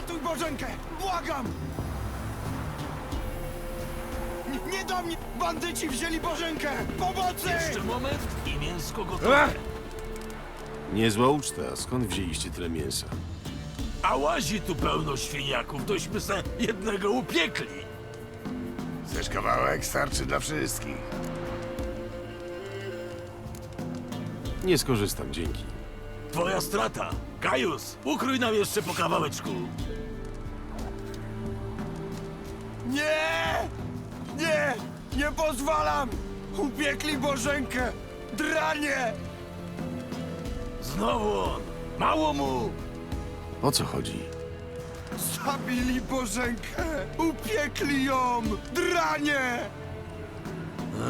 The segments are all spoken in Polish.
Ratuj Bożenkę! Błagam! Nie, nie do mnie! Bandyci wzięli Bożenkę! Pomocy! Jeszcze moment i mięsko gotowe. Niezła uczta. Skąd wzięliście tyle mięsa? A łazi tu pełno świniaków, tośmy se jednego upiekli. Chcesz kawałek? Starczy dla wszystkich. Nie skorzystam, dzięki. Twoja strata. Kajus, ukrój nam jeszcze po kawałeczku. Nie! Nie! Nie pozwalam! Upiekli Bożenkę! Dranie! Znowu on. Mało mu. O co chodzi? Zabili Bożenkę! Upiekli ją! Dranie!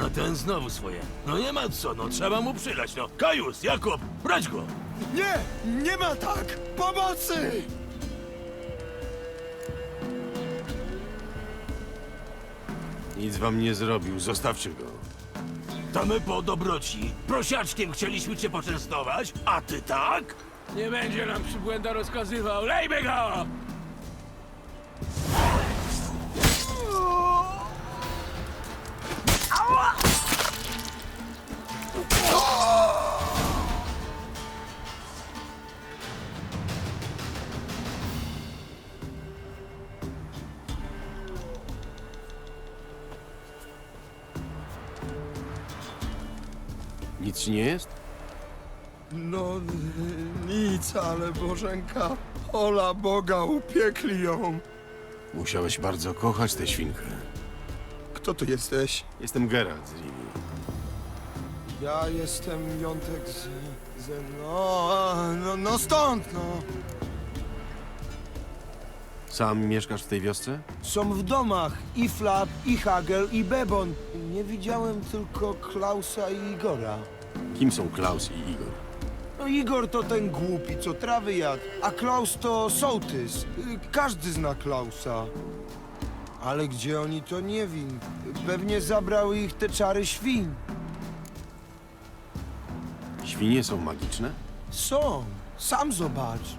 A ten znowu swoje. No nie ma co, no trzeba mu przylać, no. Kajus, Jakob, brać go. Nie! Nie ma tak! Pomocy! Nic wam nie zrobił. Zostawcie go. To my po dobroci. Prosiaczkiem chcieliśmy cię poczęstować, a ty tak? Nie będzie nam przybłęda rozkazywał. Lejmy go! Nic ci nie jest? No nic, ale Bożenka, ola Boga, upiekli ją. Musiałeś bardzo kochać tę świnkę. Kto tu jesteś? Jestem Geralt z Rivii. Ja jestem Jątek z... z no, no, no stąd, no. Sam mieszkasz w tej wiosce? Są w domach i Flap, i Hagel, i Bebon. Nie widziałem tylko Klausa i Igora. Kim są Klaus i Igor? No Igor to ten głupi, co trawy jadł, a Klaus to sołtys. Y, Każdy zna Klausa. Ale gdzie oni to nie wiem. Pewnie zabrały ich te czary świn. Świnie są magiczne? Są. Sam zobacz.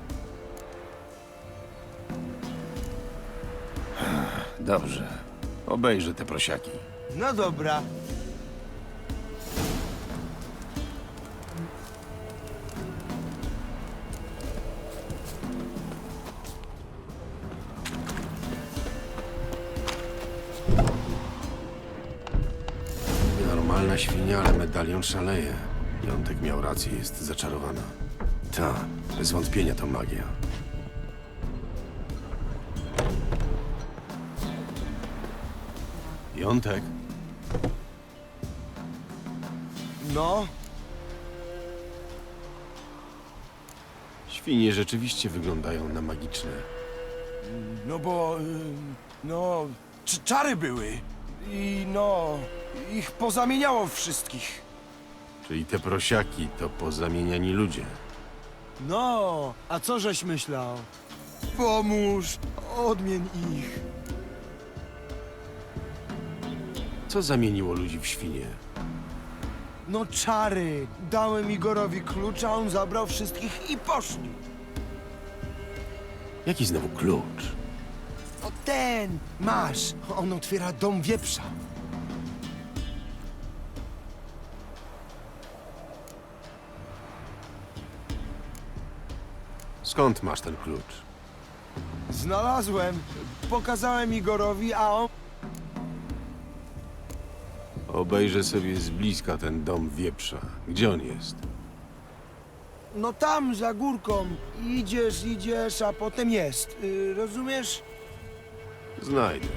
Dobrze. Obejrzę te prosiaki. No dobra. Medalion szaleje. Jątek miał rację, jest zaczarowana. Ta, bez wątpienia to magia. Jątek? No, Świnie rzeczywiście wyglądają na magiczne. No bo, y, no, cz- czary były. I no, ich pozamieniało wszystkich. Czyli te prosiaki to pozamieniani ludzie. no. A co żeś myślał? Pomóż, odmień ich. Co zamieniło ludzi w świnie? No czary. Dałem Igorowi klucz, a on zabrał wszystkich i poszli. Jaki znowu klucz? O ten! Masz! On otwiera dom wieprza. Skąd masz ten klucz? Znalazłem. Pokazałem Igorowi, a on... Obejrzę sobie z bliska ten dom wieprza. Gdzie on jest? No tam, za górką. Idziesz, idziesz, a potem jest. Y, rozumiesz? Znajdę.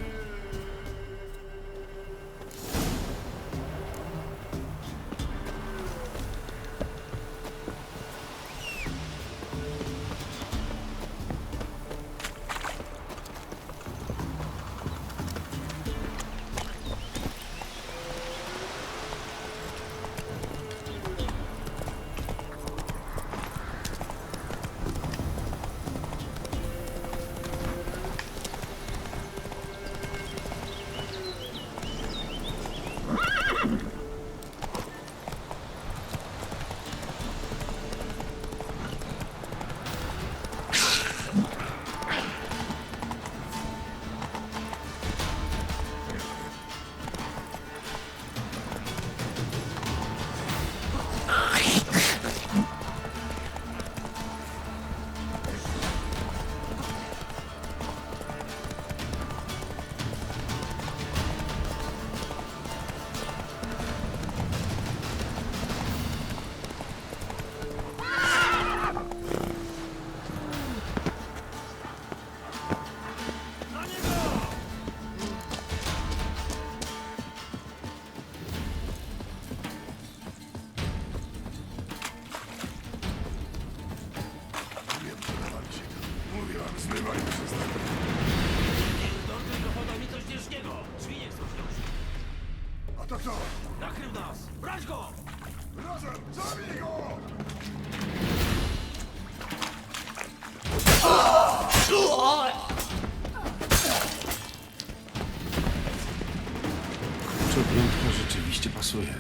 Rzeczywiście pasuje?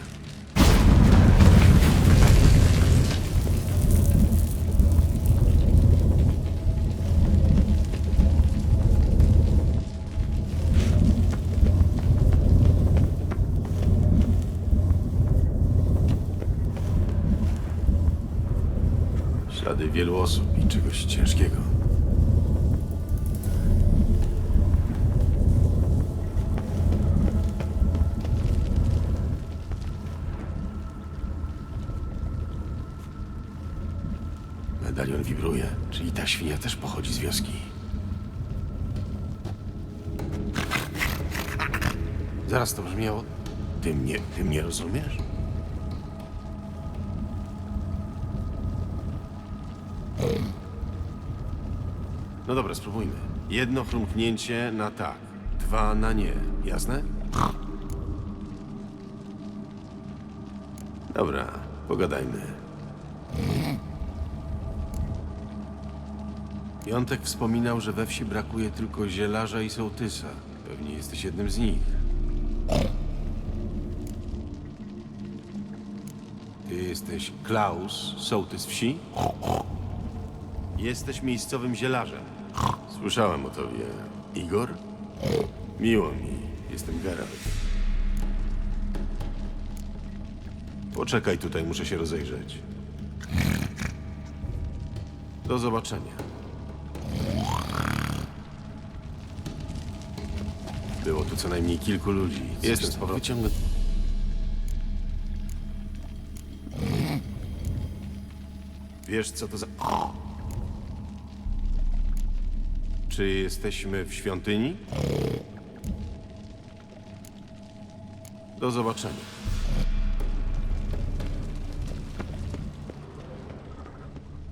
Ślady wielu osób i czegoś ciężkiego. Medalion wibruje, czyli ta świnia też pochodzi z wioski. Zaraz to brzmiało. Ty mnie, ty mnie rozumiesz? No dobra, spróbujmy. Jedno chrumknięcie na tak, dwa na nie. Jasne? Dobra, pogadajmy. Jątek wspominał, że we wsi brakuje tylko zielarza i sołtysa. Pewnie jesteś jednym z nich. Ty jesteś Klaus, sołtys wsi? Jesteś miejscowym zielarzem. Słyszałem o tobie. Igor? Miło mi. Jestem Geralt. Poczekaj tutaj, muszę się rozejrzeć. Do zobaczenia. Było tu co najmniej kilku ludzi. Jestem z powrotem. Wyciągnę... Wiesz, co to za... Czy jesteśmy w świątyni? Do zobaczenia.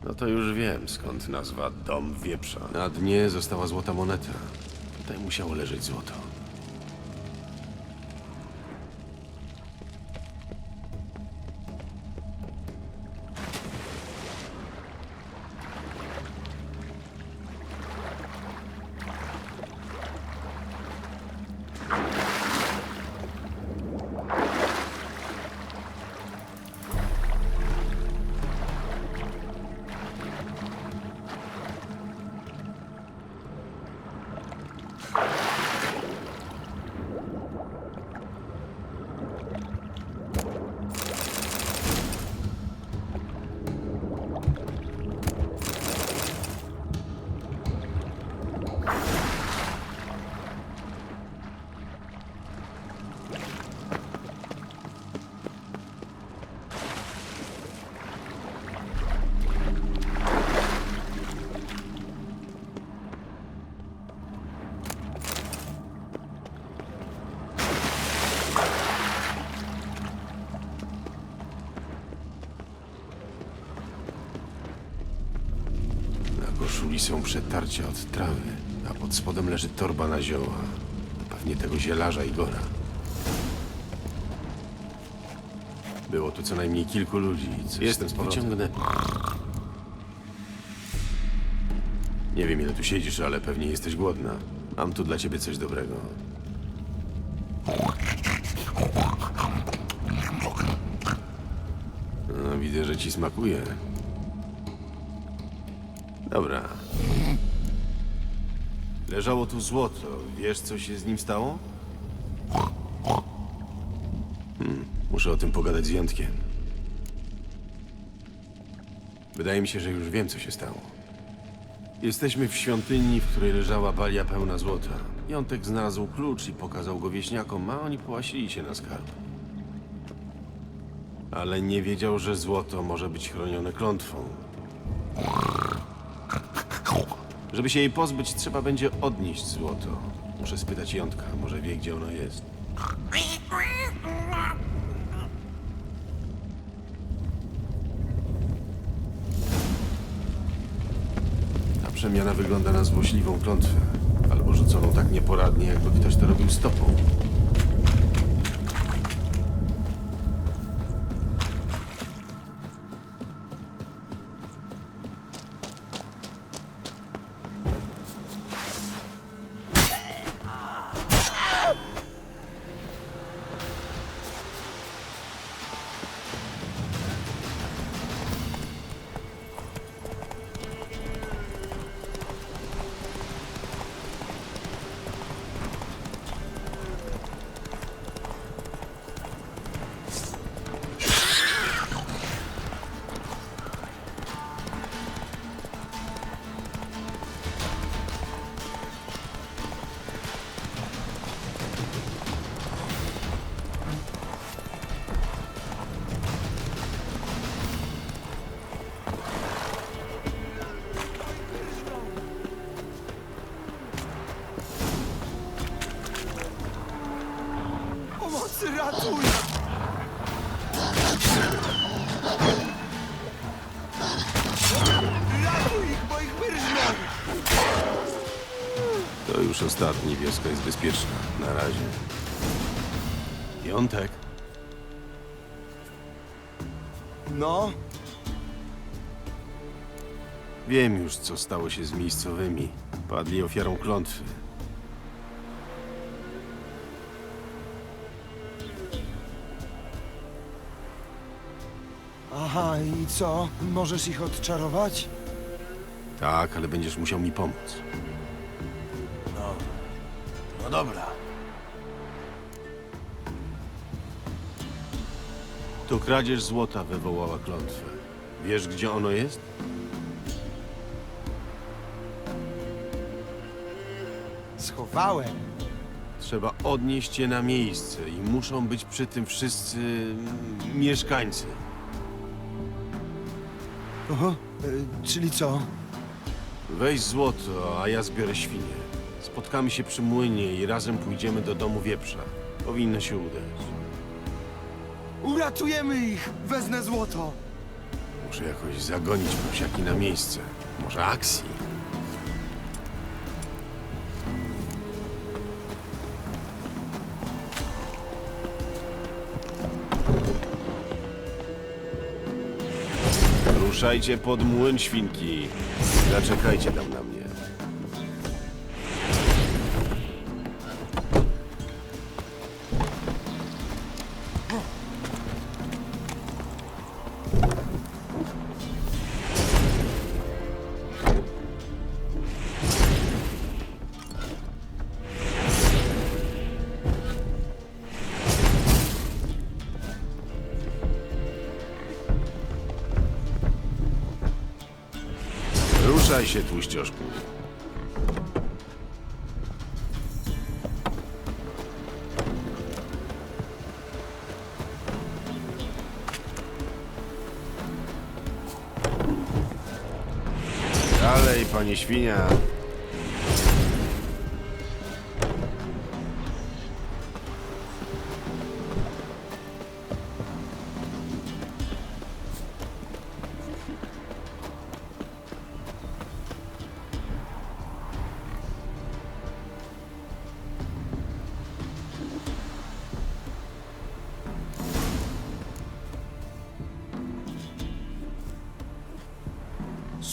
No to już wiem, skąd nazwa Dom Wieprza. Na dnie została złota moneta. Tutaj musiało leżeć złoto. Są przetarcia od trawy, a pod spodem leży torba na zioła. To pewnie tego zielarza Igora. Było tu co najmniej kilku ludzi. Coś Jestem z powrotem. Wyciągnę... Nie wiem, ile tu siedzisz, ale pewnie jesteś głodna. Mam tu dla ciebie coś dobrego. No, widzę, że ci smakuje. Dobra. Leżało tu złoto. Wiesz, co się z nim stało? Hmm, muszę o tym pogadać z Jątkiem. Wydaje mi się, że już wiem, co się stało. Jesteśmy w świątyni, w której leżała balia pełna złota. Jątek znalazł klucz i pokazał go wieśniakom, a oni połasili się na skarb. Ale nie wiedział, że złoto może być chronione klątwą. Żeby się jej pozbyć, trzeba będzie odnieść złoto. Muszę spytać Jątka, może wie, gdzie ono jest. przemiana wygląda na złośliwą klątwę. Albo rzuconą tak nieporadnie, jakby ktoś to robił stopą. Już ostatni, wioska jest bezpieczna. Na razie. Jątek? No, Wiem już, co stało się z miejscowymi. Padli ofiarą klątwy. aha, i co? Możesz ich odczarować? Tak, ale będziesz musiał mi pomóc. No dobra. To kradzież złota wywołała klątwę. Wiesz, gdzie ono jest? Schowałem. Trzeba odnieść je na miejsce i muszą być przy tym wszyscy mm, mieszkańcy. Oho, y, czyli co? Weź złoto, a ja zbiorę świnie. Spotkamy się przy młynie i razem pójdziemy do domu wieprza. Powinno się udać. Uratujemy ich! Wezmę złoto! Muszę jakoś zagonić prusiaki na miejsce. Może akcji? Ruszajcie pod młyn, świnki. Zaczekajcie tam na mnie. Ruszaj się, tłuścioszku. Dalej, panie świnia.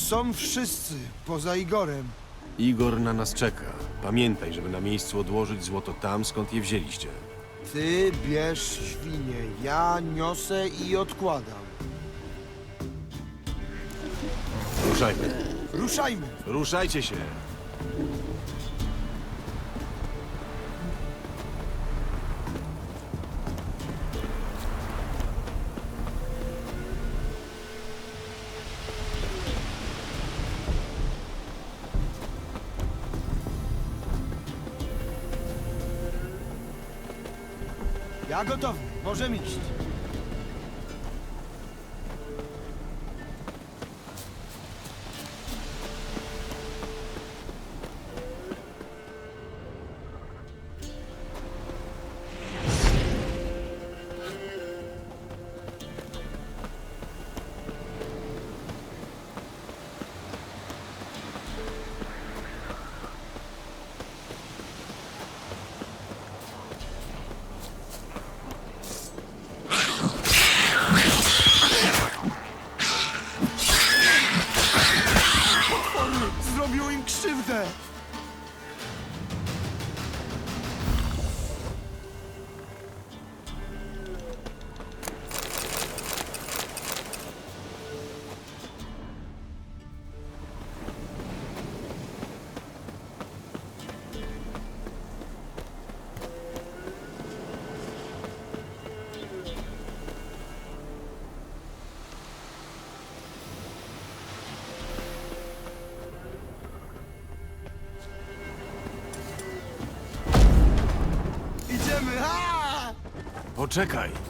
Są wszyscy, poza Igorem. Igor na nas czeka. Pamiętaj, żeby na miejscu odłożyć złoto tam, skąd je wzięliście. Ty bierz świnie, ja niosę i odkładam. Ruszajmy. Ruszajmy! Ruszajcie się. Gotowy, możemy iść. Poczekaj.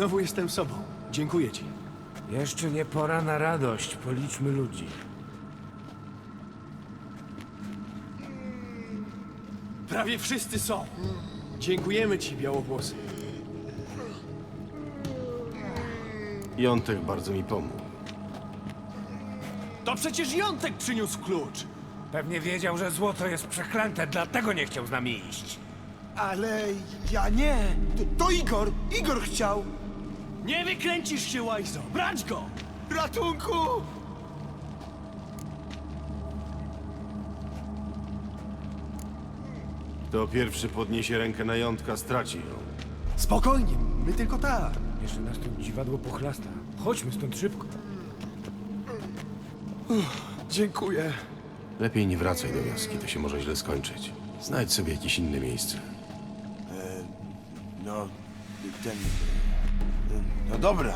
Znowu jestem sobą. Dziękuję ci. Jeszcze nie pora na radość. Policzmy ludzi. Prawie wszyscy są. Dziękujemy ci, białowłosy. Jątek bardzo mi pomógł. To przecież Jątek przyniósł klucz. Pewnie wiedział, że złoto jest przeklęte, dlatego nie chciał z nami iść. Ale ja nie. To, to Igor. Igor chciał. Nie wykręcisz się, Łajzo. Brać go! Ratunku! Kto pierwszy podniesie rękę na jątka, straci ją. Spokojnie, my tylko tak. Jeszcze nas tu dziwadło pochlasta. Chodźmy stąd szybko. Dziękuję. Lepiej nie wracaj do wioski, to się może źle skończyć. Znajdź sobie jakieś inne miejsce. No, ten... No dobra,